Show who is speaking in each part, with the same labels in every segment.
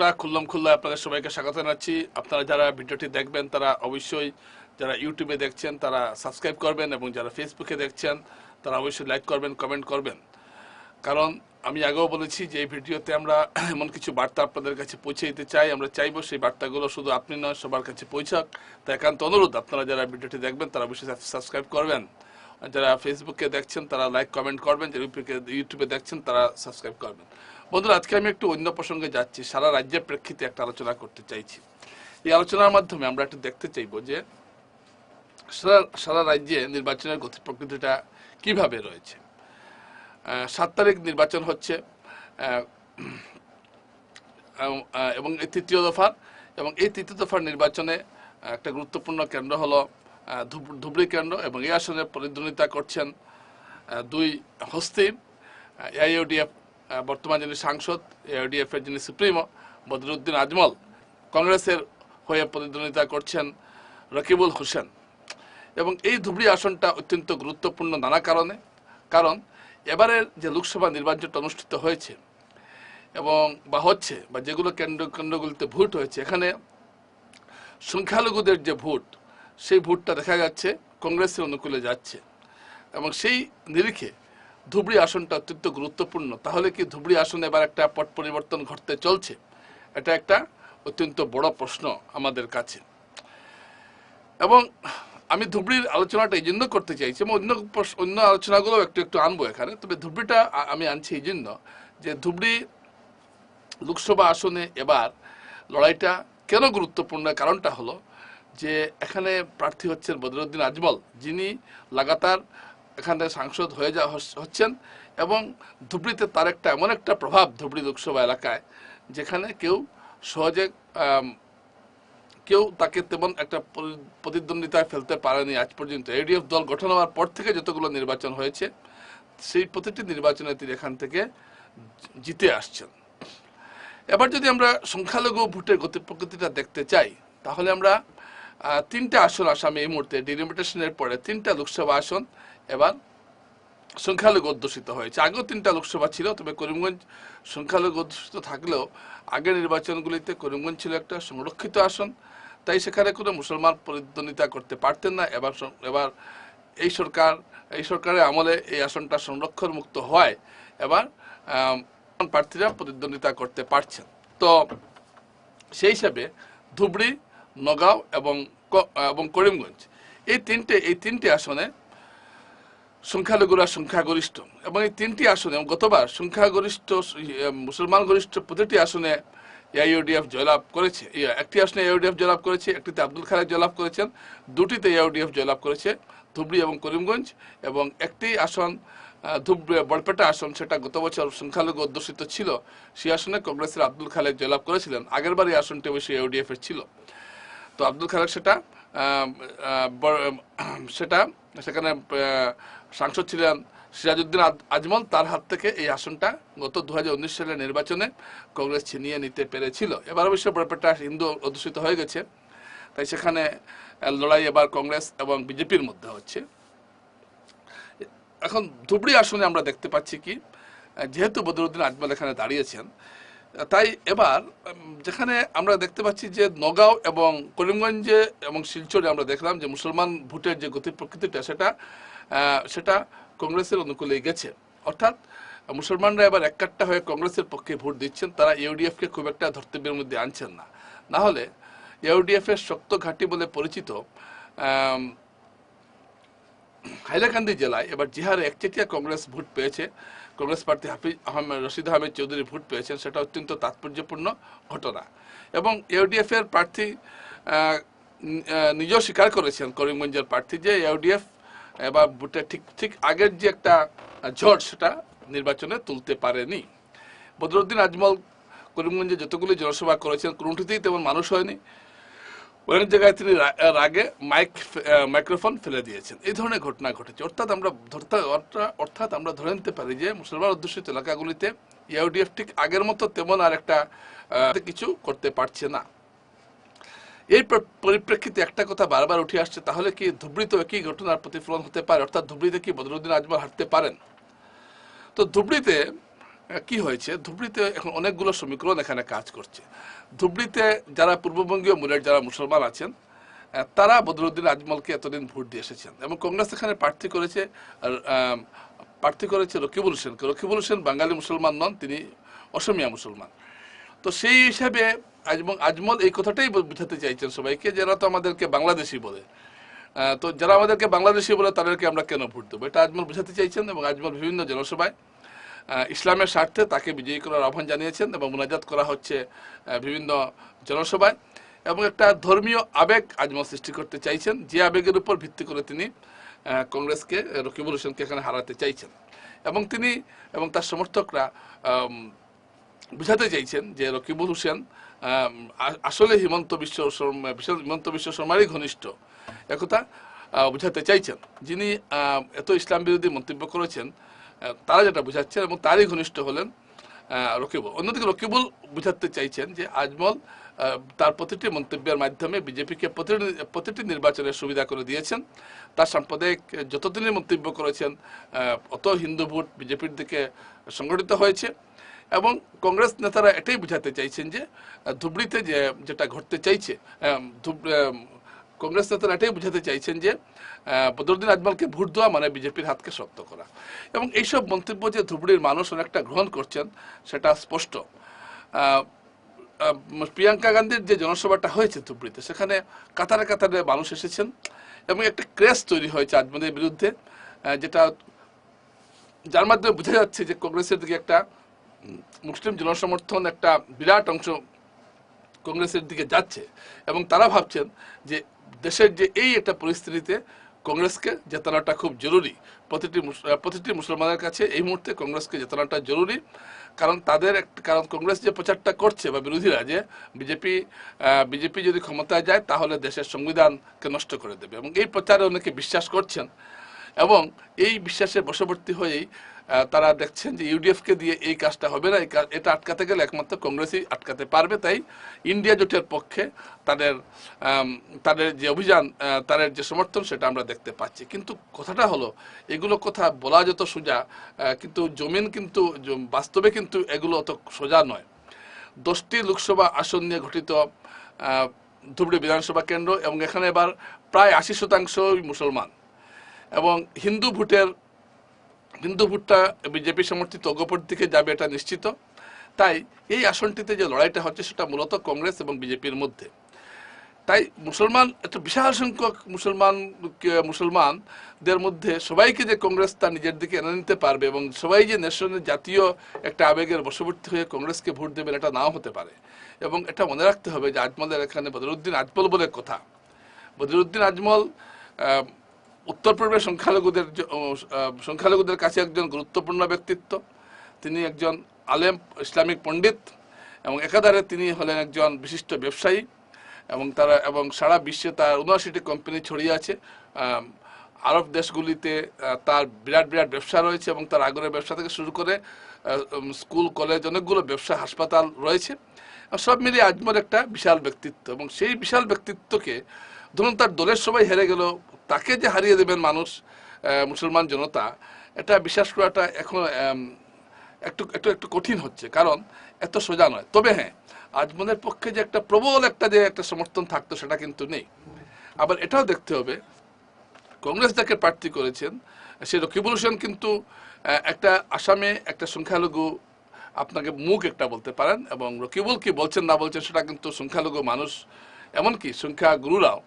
Speaker 1: দর্শকরা খুল্লম খুল্লা আপনাদের সবাইকে স্বাগত জানাচ্ছি। আপনারা যারা ভিডিওটি দেখবেন, তারা অবশ্যই যারা ইউটিউবে দেখছেন, তারা সাবস্ক্রাইব করবেন এবং যারা ফেসবুকে দেখছেন, তারা অবশ্যই লাইক করবেন কমেন্ট করবেন। কারণ আমি আগেও বলেছি যে এই ভিডিওতে আমরা এমন কিছু বার্তা আপনাদের কাছে পৌঁছে দিতে চাই। আমরা চাইব সেই বার্তাগুলো শুধু আপনি নয়, সবার কাছে পৌঁছাক। তাই একান্ত অনুরোধ, আপনারা যারা ভিডিওটি দেখবেন, তারা অবশ্যই সাবস্ক্রাইব করবেন। যারা ফেসবুকে দেখছেন, তারা লাইক কমেন্ট করবেন। যারা ইউটিউবে দেখছেন, তারা সাবস্ক্রাইব করবেন। বন্ধুরা, আজকে আমি একটু অন্য প্রসঙ্গে যাচ্ছি। সারা রাজ্যের প্রেক্ষিতে একটা আলোচনা করতে চাইছি। এই আলোচনার মাধ্যমে আমরা একটু দেখতে চাইব যে, সারা সারা রাজ্যে নির্বাচনের গতি প্রকৃতিটা কীভাবে রয়েছে। সাত তারিখ নির্বাচন হচ্ছে এবং এই তৃতীয় দফার, এবং এই তৃতীয় দফার নির্বাচনে একটা গুরুত্বপূর্ণ কেন্দ্র হলো ধুবড়ী কেন্দ্র, এবং এই আসনে প্রতিদ্বন্দ্বিতা করছেন দুই হস্তি এআইওডিএফ বর্তমান যিনি সাংসদ এআইওডিএফ এর যিনি সুপ্রিমো, বদরুদ্দিন আজমল কংগ্রেসের হয়ে প্রতিদ্বন্দ্বিতা করছেন রকিবুল হোসেন। এবং এই ধুবড়ি আসনটা অত্যন্ত গুরুত্বপূর্ণ নানা কারণে। কারণ এবারের যে লোকসভা নির্বাচনটা অনুষ্ঠিত হয়েছে এবং বা হচ্ছে বা যেগুলো কেন্দ্র কেন্দ্রগুলিতে ভোট হয়েছে, এখানে সংখ্যালঘুদের যে ভোট, সেই ভোটটা দেখা যাচ্ছে কংগ্রেসের অনুকূলে যাচ্ছে। এবং সেই নিরিখে ধুবড়ি আসনটা অত্যন্ত গুরুত্বপূর্ণ। তাহলে কি ধুবড়ি আসনে এবার একটা পট পরিবর্তন ঘটতে চলছে? এটা একটা অত্যন্ত বড় প্রশ্ন আমাদের কাছে। এবং আমি ধুবড়ির আলোচনাটা এই জন্য করতে চাইছি এবং অন্য অন্য আলোচনাগুলো একটু একটু আনব এখানে। তবে ধুবড়িটা আমি আনছি এই জন্য যে ধুবড়ি লোকসভা আসনে এবার লড়াইটা কেন গুরুত্বপূর্ণ? কারণটা হলো যে এখানে প্রার্থী হচ্ছেন বদরুদ্দিন আজমল। যিনি লাগাতার এখানে সাংসদ হয়ে যা হচ্ছেন এবং ধুবড়িতে তার একটা এমন একটা প্রভাব ধুবড়ি লোকসভা এলাকায় যেখানে কেউ সহজে কেউ তাকে তেমন একটা প্রতিদ্বন্দ্বিতায় ফেলতে পারেনি আজ পর্যন্ত। এডিএফ দল গঠন হওয়ার পর থেকে যতগুলো নির্বাচন হয়েছে, সেই প্রতিটি নির্বাচনে তিনি এখান থেকে জিতে আসছেন। এবার যদি আমরা সংখ্যালঘু ভোটের গতি প্রকৃতিটা দেখতে চাই, তাহলে আমরা তিনটা আসন আসামে এই মুহূর্তে ডিলিমিটেশনের পরে তিনটা লোকসভা আসন এবার সংখ্যালঘু অধ্যুষিত হয়েছে। আগেও তিনটা লোকসভা ছিল, তবে করিমগঞ্জ সংখ্যালঘু অধ্যুষিত থাকলেও আগের নির্বাচনগুলিতে করিমগঞ্জ ছিল একটা সংরক্ষিত আসন। তাই সেখানে কোনো মুসলমান প্রতিদ্বন্দ্বিতা করতে পারতেন না। এবার এবার এই সরকার, এই সরকারের আমলে এই আসনটা সংরক্ষণ মুক্ত হওয়ায় এবার প্রার্থীরা প্রতিদ্বন্দ্বিতা করতে পারছেন। তো সেই হিসাবে ধুবড়ি, নগাঁও এবং এবং করিমগঞ্জ এই তিনটে এই তিনটে আসনে সংখ্যালঘুরা সংখ্যাগরিষ্ঠ। এবং এই তিনটি আসনে গতবার সংখ্যাগরিষ্ঠ ইয়ে, মুসলমান গরিষ্ঠ প্রতিটি আসনে এআইওডিএফ জয়লাভ করেছে। একটি আসনে এআইওডিএফ জয়লাভ করেছে একটিতে আব্দুল খালেক জয়লাভ করেছেন দুটিতে এআইওডিএফ জয়লাভ করেছে ধুবড়ি এবং করিমগঞ্জ এবং একটি আসন ধুবড়ি বড়পেটা আসন সেটা গত বছর সংখ্যালঘু অধ্যুষিত ছিল সেই আসনে কংগ্রেসের আব্দুল খালেক জয়লাভ করেছিলেন। আগেরবার এই আসনটি অবশ্যই এআইওডিএফ এর ছিল। তো আব্দুল খালেক সেটা সেটা সেখানে সাংসদ ছিলেন সিরাজউদ্দিন আজমল। তার হাত থেকে এই আসনটা গত দু হাজার উনিশ সালের নির্বাচনে কংগ্রেস ছিনিয়ে নিতে পেরেছিল। এবার অবশ্য বরপেটা হিন্দু অধ্যুষিত হয়ে গেছে। তাই সেখানে লড়াই এবার কংগ্রেস এবং বিজেপির মধ্যে হচ্ছে। এখন ধুবড়ি আসনে আমরা দেখতে পাচ্ছি কি যেহেতু বদরুদ্দিন আজমল এখানে দাঁড়িয়েছেন তাই এবার যেখানে আমরা দেখতে পাচ্ছি যে নগাঁও এবং করিমগঞ্জে এবং শিলচরে আমরা দেখলাম যে মুসলমান ভোটের যে গতি প্রকৃতিটা সেটা সেটা কংগ্রেসের অনুকূলে গেছে। অর্থাৎ, মুসলমানরা এবার এককাট্টা হয়ে কংগ্রেসের পক্ষে ভোট দিচ্ছেন, তারা ইউডিএফকে খুব একটা ধর্তব্যের মধ্যে আনছেন না। না হলে ইউডিএফ এর শক্ত ঘাঁটি বলে পরিচিত হাইলাকান্দি জেলায় এবার জিহারে একচেটিয়া কংগ্রেস ভোট পেয়েছে। কংগ্রেস প্রার্থী হাফিজ আহমেদ, রশিদ আহমেদ চৌধুরী ভোট পেয়েছেন, সেটা অত্যন্ত তাৎপর্যপূর্ণ ঘটনা। এবং ইউডিএফ এর প্রার্থী নিজেও স্বীকার করেছেন করিমগঞ্জের প্রার্থী যে ইউডিএফ এবার ভোটে ঠিক ঠিক আগের যে একটা ঝড় সেটা নির্বাচনে তুলতে পারেনি। বদরুদ্দিন আজমল করিমগঞ্জে যতগুলি জনসভা করেছেন, কোনোটিতেই তেমন মানুষ হয়নি। অনেক জায়গায় তিনি রাগে মাইক মাইক্রোফোন ফেলে দিয়েছেন। এই ধরনের ঘটনা ঘটেছে। অর্থাৎ আমরা ধরতে, অর্থা- অর্থাৎ আমরা ধরে নিতে পারি যে মুসলমান অধ্যুষিত এলাকাগুলিতে ইউডিএফ ঠিক আগের মতো তেমন আর একটা কিছু করতে পারছে না। এই পরিপ্রেক্ষিতে একটা কথা বারবার উঠে আসছে, তাহলে কি ধুবড়িতে একই ঘটনার প্রতিফলন হতে পারে? অর্থাৎ ধুবড়িতে কি বদরুদ্দিন আজমল হাঁটতে পারেন? তো ধুবড়িতে কি হয়েছে? ধুবড়িতে এখন অনেকগুলো সমীকরণ এখানে কাজ করছে। ধুবড়িতে যারা পূর্ববঙ্গীয় মূলের যারা মুসলমান আছেন তারা বদরুদ্দিন আজমলকে এতদিন ভোট দিয়ে এসেছেন এবং কংগ্রেস এখানে প্রার্থী করেছে প্রার্থী করেছে রকিবুল হোসেনকে। রকিবুল হোসেন বাঙালি মুসলমান নন, তিনি অসমিয়া মুসলমান। তো সেই হিসাবে আজমল আজমল এই কথাটাই বোঝাতে চাইছেন সবাইকে, যারা তো আমাদেরকে বাংলাদেশি বলে। তো যারা আমাদেরকে বাংলাদেশি বলে, তাদেরকে আমরা কেন ভোট দেবো? এটা আজমল বোঝাতে চাইছেন এবং আজমল বিভিন্ন জনসভায় ইসলামের স্বার্থে তাকে বিজয়ী করার আহ্বান জানিয়েছেন এবং মোনাজাত করা হচ্ছে বিভিন্ন জনসভায়। এবং একটা ধর্মীয় আবেগ আজমল সৃষ্টি করতে চাইছেন, যে আবেগের উপর ভিত্তি করে তিনি কংগ্রেসকে, রকিবুল হোসেনকে এখানে হারাতে চাইছেন। এবং তিনি এবং তার সমর্থকরা বুঝাতে চাইছেন যে রকিবুল হোসেন আসলে হিমন্ত বিশ্ব শর্মা হিমন্ত বিশ্ব শর্মারই ঘনিষ্ঠ। একথা বুঝাতে চাইছেন। যিনি এত ইসলাম বিরোধী মন্তব্য করেছেন তারা যেটা বুঝাচ্ছেন এবং তারই ঘনিষ্ঠ হলেন রকিবুল। অন্যদিকে রকিবুল বুঝাতে চাইছেন যে আজমল তার প্রতিটি মন্তব্যের মাধ্যমে বিজেপিকে প্রতিটি নির্বাচনের সুবিধা করে দিয়েছেন। তার সাম্প্রদায়িক যতদিনই মন্তব্য করেছেন অত হিন্দু ভোট বিজেপির দিকে সংগঠিত হয়েছে। এবং কংগ্রেস নেতারা এটাই বুঝাতে চাইছেন যে ধুবড়িতে যে, যেটা ঘটতে চাইছে কংগ্রেস নেতারা এটাই বুঝাতে চাইছেন যে বদরুদ্দিন আজমলকে ভোট দেওয়া মানে বিজেপির হাতকে শক্ত করা। এবং এইসব মন্তব্য যে ধুবড়ির মানুষ অনেকটা গ্রহণ করছেন, সেটা স্পষ্ট। প্রিয়াঙ্কা গান্ধীর যে জনসভাটা হয়েছে ধুবড়িতে, সেখানে কাতারে কাতারে মানুষ এসেছেন এবং একটা ক্রেজ তৈরি হয়েছে আজমলের বিরুদ্ধে যেটা যার মাধ্যমে বোঝা যাচ্ছে যে কংগ্রেসের দিকে একটা মুসলিম জনসমর্থন একটা বিরাট অংশ কংগ্রেসের দিকে যাচ্ছে এবং তারা ভাবছেন যে দেশের যে এই একটা পরিস্থিতিতে কংগ্রেসকে জেতানোটা খুব জরুরি। প্রতিটি প্রতিটি মুসলমানের কাছে এই মুহূর্তে কংগ্রেসকে জেতানোটা জরুরি। কারণ তাদের এক- কারণ কংগ্রেস যে প্রচারটা করছে বা বিরোধীরা যে বিজেপি বিজেপি যদি ক্ষমতায় যায় তাহলে দেশের সংবিধানকে নষ্ট করে দেবে এবং এই প্রচারে অনেকে বিশ্বাস করছেন। এবং এই বিশ্বাসের বশবর্তী হয়েই তারা দেখছেন যে ইউডিএফকে দিয়ে এই কাজটা হবে না এটা আটকাতে গেলে একমাত্র কংগ্রেসই আটকাতে পারবে। তাই ইন্ডিয়া জোটের পক্ষে তাদের তাদের যে অভিযান তাদের যে সমর্থন সেটা আমরা দেখতে পাচ্ছি। কিন্তু কথাটা হলো, এগুলো কথা বলা যত সোজা কিন্তু জমিন কিন্তু বাস্তবে কিন্তু এগুলো অত সোজা নয়। দশটি লোকসভা আসন নিয়ে গঠিত ধুবড়ি বিধানসভা কেন্দ্র এবং এখানে এবার প্রায় আশি শতাংশই মুসলমান। এবং হিন্দু ভোটের, হিন্দু ভোটটা বিজেপি সমর্থিত অগপর দিকে যাবে এটা নিশ্চিত। তাই এই আসনটিতে যে লড়াইটা হচ্ছে সেটা মূলত কংগ্রেস এবং বিজেপির মধ্যে। তাই মুসলমান, একটা বিশাল সংখ্যক মুসলমান মুসলমানদের মধ্যে সবাইকে যে কংগ্রেস তার নিজের দিকে এনে নিতে পারবে এবং সবাই যে ন্যাশনের জাতীয় একটা আবেগের বশবর্তী হয়ে কংগ্রেসকে ভোট দেবেন এটা নাও হতে পারে। এবং এটা মনে রাখতে হবে যে আজমলের এখানে বদরুদ্দিন আজমল বলে কথা। বদরুদ্দিন আজমল উত্তর পূর্বের সংখ্যালঘুদের সংখ্যালঘুদের কাছে একজন গুরুত্বপূর্ণ ব্যক্তিত্ব। তিনি একজন আলেম, ইসলামিক পণ্ডিত এবং একাধারে তিনি হলেন একজন বিশিষ্ট ব্যবসায়ী এবং তারা, এবং সারা বিশ্বে তার উনআশিটি কোম্পানি ছড়িয়ে আছে। আরব দেশগুলিতে তার বিরাট বিরাট ব্যবসা রয়েছে এবং তার আগরের ব্যবসা থেকে শুরু করে স্কুল, কলেজ অনেকগুলো ব্যবসা, হাসপাতাল রয়েছে। সব মিলিয়ে আজমল একটা বিশাল ব্যক্তিত্ব এবং সেই বিশাল ব্যক্তিত্বকে, ধরুন তার দলের সবাই হেরে গেল তাকে যে হারিয়ে দেবেন মানুষ মুসলমান জনতা, এটা বিশ্বাস করাটা এখন একটু একটু একটু কঠিন হচ্ছে। কারণ এত সোজা নয়। তবে হ্যাঁ আজমলের পক্ষে যে একটা প্রবল একটা যে একটা সমর্থন থাকতো, সেটা কিন্তু নেই। আবার এটাও দেখতে হবে, কংগ্রেস যাকে প্রার্থী করেছেন, সে রকিবুল হোসেন কিন্তু একটা আসামে একটা সংখ্যালঘু, আপনাকে মুখ একটা বলতে পারেন, এবং রকিবুল কি বলছেন না বলছেন, সেটা কিন্তু সংখ্যালঘু মানুষ এমনকি সংখ্যাগুরুরাও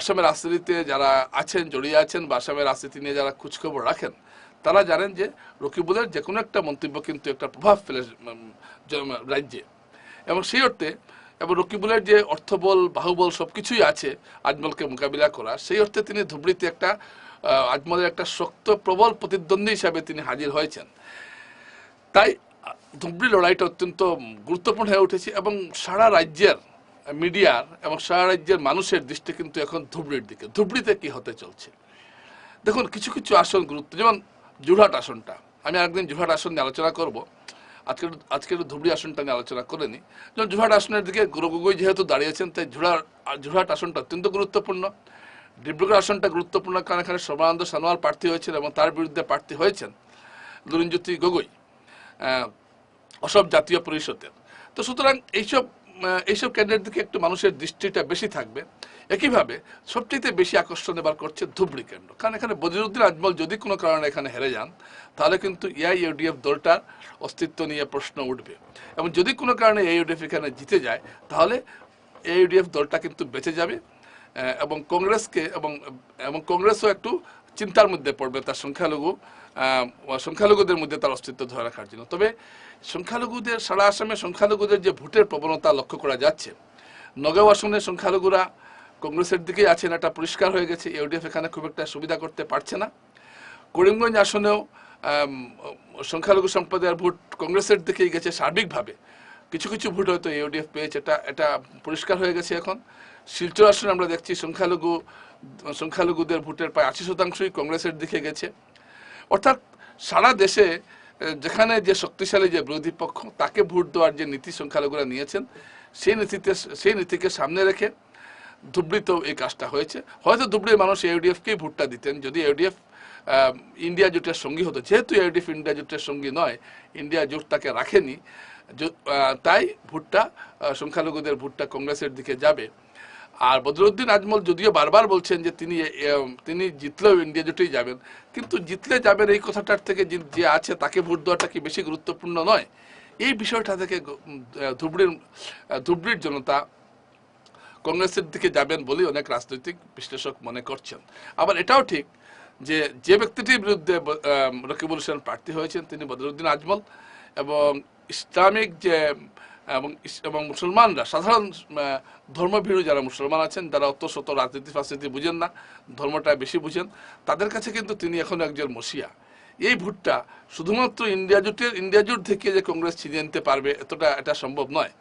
Speaker 1: আসামের রাজনীতিতে যারা আছেন, জড়িয়ে আছেন বা আসামের রাজনীতি নিয়ে যারা খোঁজখবর রাখেন, তারা জানেন যে রকিবুলের যে কোনো একটা মন্তব্য কিন্তু একটা প্রভাব ফেলে রাজ্যে। এবং সেই অর্থে, এবং রকিবুলের যে অর্থবল, বাহুবল সব কিছুই আছে আজমলকে মোকাবিলা করা সেই অর্থে তিনি ধুবড়িতে একটা আজমলের একটা শক্ত, প্রবল প্রতিদ্বন্দ্বী হিসাবে তিনি হাজির হয়েছেন। তাই ধুবড়ি লড়াইটা অত্যন্ত গুরুত্বপূর্ণ হয়ে উঠেছে এবং সারা রাজ্যের মিডিয়ার এবং সারা রাজ্যের মানুষের দৃষ্টি কিন্তু এখন ধুবড়ির দিকে। ধুবড়িতে কি হতে চলছে? দেখুন, কিছু কিছু আসন গুরুত্ব যেমন জুরহাট আসনটা। আমি একদিন জুরহাট আসন নিয়ে আলোচনা করব। আজকে আজকে একটু ধুবড়ি আসনটা নিয়ে আলোচনা করে নিই। যেমন জুরহাট আসনের দিকে গুরু গগৈ যেহেতু দাঁড়িয়েছেন, তাই জুরহাট জুরহাট আসনটা অত্যন্ত গুরুত্বপূর্ণ। ডিব্রুগড় আসনটা গুরুত্বপূর্ণ, কারণ এখানে সর্বানন্দ সানোয়ার প্রার্থী হয়েছেন এবং তার বিরুদ্ধে প্রার্থী হয়েছেন লুরিনজ্যোতি গগৈ অসব জাতীয় পরিষদের। তো সুতরাং এইসব এইসব ক্যান্ডিডেট দিকে একটু মানুষের দৃষ্টিটা বেশি থাকবে। একইভাবে সবচেয়ে বেশি আকর্ষণ এবার করছে ধুবড়ি কেন্দ্র। কারণ এখানে বদিরুদ্দিন আজমল যদি কোনো কারণে এখানে হেরে যান, তাহলে কিন্তু এআইইউডিএফ দলটার অস্তিত্ব নিয়ে প্রশ্ন উঠবে। এবং যদি কোনো কারণে এআইইউডিএফ এখানে জিতে যায়, তাহলে এআইইউডিএফ দলটা কিন্তু বেঁচে যাবে। এবং কংগ্রেসকে এবং এবং কংগ্রেসও একটু চিন্তার মধ্যে পড়বে, তার সংখ্যালঘু সংখ্যালঘুদের মধ্যে তার অস্তিত্ব ধরে রাখার জন্য। তবে সংখ্যালঘুদের, সারা আসামে সংখ্যালঘুদের যে ভোটের প্রবণতা লক্ষ্য করা যাচ্ছে, নগাঁও আসনে সংখ্যালঘুরা কংগ্রেসের দিকেই আছেন, এটা পরিষ্কার হয়ে গেছে ইউডিএফ এখানে খুব একটা সুবিধা করতে পারছে না। করিমগঞ্জ আসনেও সংখ্যালঘু সম্প্রদায়ের ভোট কংগ্রেসের দিকেই গেছে সার্বিকভাবে। কিছু কিছু ভোট হয়তো ইউডিএফ পেয়েছে, এটা এটা পরিষ্কার হয়ে গেছে এখন। শিলচর আসনে আমরা দেখছি সংখ্যালঘু সংখ্যালঘুদের ভোটের প্রায় আশি শতাংশই কংগ্রেসের দিকে গেছে। অর্থাৎ সারা দেশে যেখানে যে শক্তিশালী যে বিরোধী পক্ষ, তাকে ভোট দেওয়ার যে নীতি সংখ্যালঘুরা নিয়েছেন, সেই নীতিতে, সেই নীতিকে সামনে রেখে ধুবড়িতেও এই কাজটা হয়েছে। হয়তো ধুবড়ির মানুষ ইউডিএফকেই ভোটটা দিতেন, যদি ইউডিএফ ইন্ডিয়া জোটের সঙ্গী হতো। যেহেতু ইউডিএফ ইন্ডিয়া জোটের সঙ্গী নয়, ইন্ডিয়া জোট তাকে রাখেনি তাই ভোটটা সংখ্যালঘুদের ভোটটা কংগ্রেসের দিকে যাবে। আর বদরুদ্দিন আজমল যদিও বারবার বলছেন যে তিনি তিনি জিতলেও ইন্ডিয়া জোটেই যাবেন, কিন্তু জিতলে যাবেন এই কথাটার থেকে যে- আছে তাকে ভোট দেওয়াটা কি বেশি গুরুত্বপূর্ণ নয়? এই বিষয়টা থেকে ধুবড়ির ধুবড়ির জনতা কংগ্রেসের দিকে যাবেন বলেই অনেক রাজনৈতিক বিশ্লেষক মনে করছেন। আবার এটাও ঠিক যে যে ব্যক্তিটির বিরুদ্ধে রকিবুল হোসেন প্রার্থী হয়েছেন তিনি বদরুদ্দিন আজমল এবং ইসলামিক যে এবং এবং মুসলমানরা, সাধারণ ধর্মভীরু যারা মুসলমান আছেন যারা অত শত রাজনীতি ফাজনীতি বুঝেন না, ধর্মটা বেশি বুঝেন, তাদের কাছে কিন্তু তিনি এখন একজন মসিয়া। এই ভোটটা শুধুমাত্র ইন্ডিয়া জোটের, ইন্ডিয়া জোট থেকে যে কংগ্রেস ছিনিয়ে নিতে পারবে, এতটা এটা সম্ভব নয়।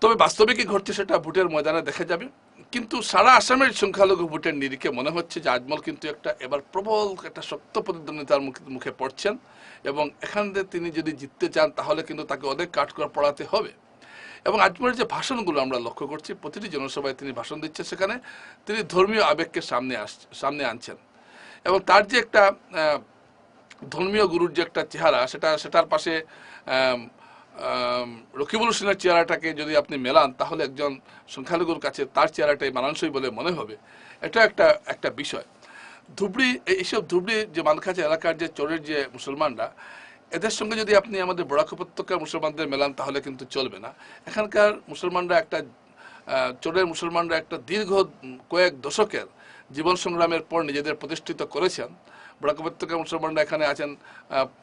Speaker 1: তবে বাস্তবে কি ঘটছে সেটা ভোটের ময়দানে দেখা যাবে। কিন্তু সারা আসামের সংখ্যালঘু ভোটের নিরিখে মনে হচ্ছে যে আজমল কিন্তু একটা এবার প্রবল একটা শক্ত প্রতিদ্বন্দ্বিতার মুখে পড়ছেন এবং এখান থেকে তিনি যদি জিততে চান তাহলে কিন্তু তাকে অনেক কাঠকর পড়াতে হবে। এবং আজমলের যে ভাষণগুলো আমরা লক্ষ্য করছি, প্রতিটি জনসভায় তিনি ভাষণ দিচ্ছেন, সেখানে তিনি ধর্মীয় আবেগকে সামনে আস, সামনে আনছেন। এবং তার যে একটা ধর্মীয় গুরুর যে একটা চেহারা, সেটা, সেটার পাশে রকিবুল হোসেনের চেহারাটাকে যদি আপনি মেলান, তাহলে একজন সংখ্যালঘুর কাছে তার চেহারাটাই মানানসই বলে মনে হবে। এটা একটা একটা বিষয়। ধুবড়ি এইসব ধুবড়ি যে মালখাচা এলাকার যে চোরের যে মুসলমানরা, এদের সঙ্গে যদি আপনি আমাদের বরাক উপত্যকার মুসলমানদের মেলান, তাহলে কিন্তু চলবে না। এখানকার মুসলমানরা একটা চোরের মুসলমানরা একটা দীর্ঘ কয়েক দশকের জীবন সংগ্রামের পর নিজেদের প্রতিষ্ঠিত করেছেন। বরাক উপত্যকার মুসলমানরা এখানে আছেন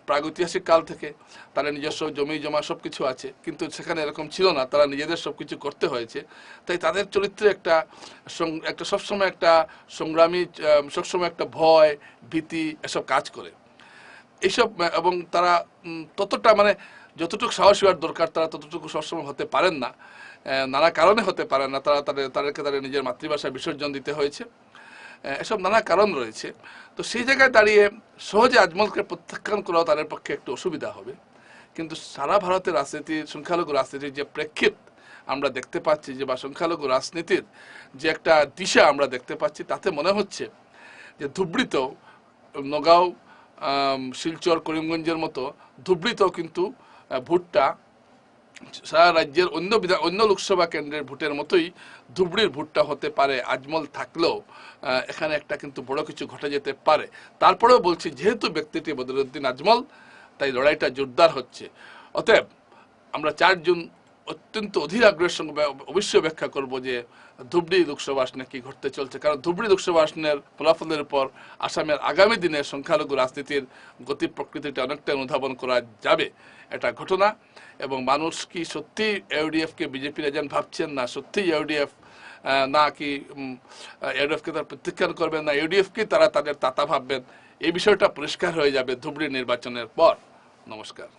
Speaker 1: প্রাগৈতিহাসিক কাল থেকে। তারা নিজস্ব জমি, জমা সব কিছু আছে। কিন্তু সেখানে এরকম ছিল না। তারা নিজেদের সব কিছু করতে হয়েছে। তাই তাদের চরিত্রে একটা একটা সবসময় একটা সংগ্রামী সবসময় একটা ভয়, ভীতি এসব কাজ করে। এইসব এবং তারা ততটা মানে যতটুকু সাহসী হওয়ার দরকার, তারা ততটুকু সবসময় হতে পারেন না। নানা কারণে হতে পারেন না। তারা তাদের তাদেরকে তাদের নিজের মাতৃভাষায় বিসর্জন দিতে হয়েছে। এসব নানা কারণ রয়েছে। তো সেই জায়গায় দাঁড়িয়ে সহজে আজমলকে প্রত্যাখ্যান করাও তাদের পক্ষে একটু অসুবিধা হবে। কিন্তু সারা ভারতের রাজনীতির, সংখ্যালঘু রাজনীতির যে প্রেক্ষিত আমরা দেখতে পাচ্ছি যে, বা সংখ্যালঘু রাজনীতির যে একটা দিশা আমরা দেখতে পাচ্ছি, তাতে মনে হচ্ছে যে ধুবড়িতেও নগাঁও শিলচর, করিমগঞ্জের মতো ধুবড়িতেও কিন্তু ভোটটা সারা রাজ্যের অন্য বিধান অন্য লোকসভা কেন্দ্রের ভোটের মতোই ধুবড়ির ভোটটা হতে পারে, আজমল থাকলেও এখানে একটা কিন্তু বড় কিছু ঘটে যেতে পারে। তারপরেও বলছি, যেহেতু ব্যক্তিটি বদরুদ্দিন আজমল, তাই লড়াইটা জোরদার হচ্ছে। অতএব আমরা চারজন অত্যন্ত অধীর আগ্রহের সঙ্গে অবশ্যই ব্যাখ্যা করব যে ধুবড়ি লোকসভা আসনে কি ঘটতে চলছে। কারণ ধুবড়ি লোকসভা আসনের ফলাফলের পর আসামের আগামী দিনে সংখ্যালঘু রাজনীতির গতি প্রকৃতিটা অনেকটা অনুধাবন করা যাবে এটা ঘটনা। এবং মানুষ কি সত্যি ইউডিএফকে বিজেপির এজেন্ট ভাবছেন না? সত্যি ইউডিএফ না কি ইউডিএফকে তারা প্রত্যাখ্যান করবেন না? ইউডিএফকে তারা তাদের তাতা ভাববেন? এই বিষয়টা পরিষ্কার হয়ে যাবে ধুবড়ি নির্বাচনের পর। নমস্কার।